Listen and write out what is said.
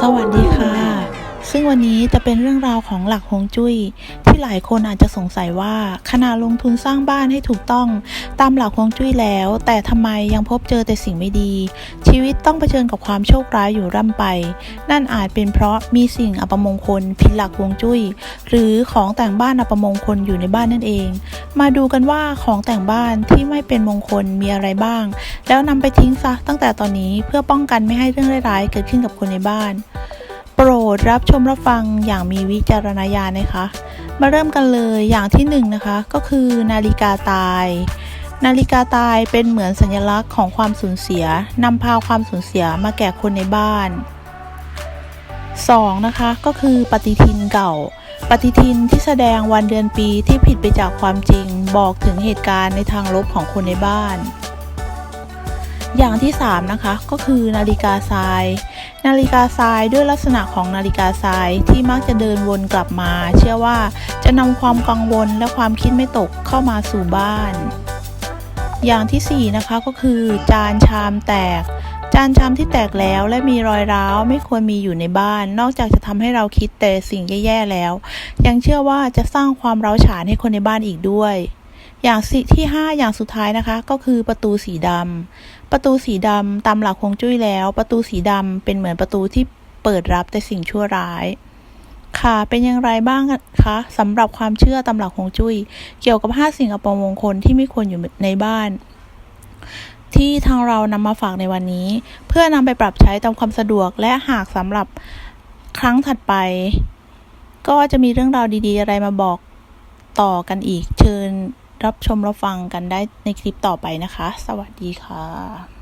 สวัสดีค่ะ ซึ่งวันนี้จะเป็นเรื่องราวของหลักฮวงจุ้ย ที่หลายคนอาจจะสงสัยว่าขณะลงทุนสร้างบ้านให้ถูกต้องตามหลักฮวงจุ้ยแล้ว แต่ทำไมยังพบเจอแต่สิ่งไม่ดี ชีวิตต้องเผชิญกับความโชคร้ายอยู่ร่ำไป นั่นอาจเป็นเพราะมีสิ่งอัปมงคลผิดหลักฮวงจุ้ย หรือของแต่งบ้านอัปมงคลอยู่ในบ้านนั่นเอง มาดูกันว่าของแต่งบ้านที่ไม่เป็นมงคลมีอะไรบ้าง แล้วนำไปทิ้งซะตั้งแต่ตอนนี้เพื่อป้องกันไม่ให้เรื่องร้ายๆเกิดขึ้นกับคนในบ้าน โปรดรับชมรับฟังอย่างมีวิจารณญาณนะคะ มาเริ่มกันเลยอย่างที่หนึ่งนะคะก็คือนาฬิกาตาย นาฬิกาตายเป็นเหมือนสัญลักษณ์ของความสูญเสียนำพาความสูญเสียมาแก่คนในบ้าน 2. นะคะก็คือปฏิทินเก่า ปฏิทินที่แสดงวันเดือนปีที่ผิดไปจากความจริง บอกถึงเหตุการณ์ในทางลบของคนในบ้าน อย่างที่ 3 นะคะ ก็คือนาฬิกาทราย นาฬิกาทรายด้วยลักษณะของนาฬิกาทรายที่มักจะเดินวนกลับมา เชื่อว่าจะนำความกังวลและความคิดไม่ตกเข้ามาสู่บ้าน อย่างที่ 4 นะคะก็คือ จานชามแตกานชามที่แตกแล้วและมีรอยร้าวไม่ควรมีอยู่ในบ้าน นอกจากจะทำให้เราคิดแต่สิ่งแย่ๆแล้ว ยังเชื่อว่าจะสร้างความร้าวฉานให้คนในบ้านอีกด้วย อย่างสิที่ 5 อย่างสุดท้ายนะคะ ก็คือประตูสีดำประตูสีดำตามหลักฮวงจุ้ยแล้ว ประตูสีดำเป็นเหมือนประตูที่เปิดรับแต่สิ่งชั่วร้ายค่ะ เป็นอย่างไรบ้างคะสำหรับความเชื่อตามหลักฮวงจุ้ยเกี่ยวกับ 5 สิ่งอัปมงคลที่ไม่ควรอยู่ในบ้าน ที่ทางเรานำมาฝากในวันนี้ เพื่อนำไปปรับใช้ตามความสะดวกและหากสำหรับครั้งถัดไป ก็จะมีเรื่องราวดีๆ อะไรมาบอกต่อกันอีก เชิญรับชมรับฟังกันได้ในคลิปต่อไปนะคะ สวัสดีค่ะ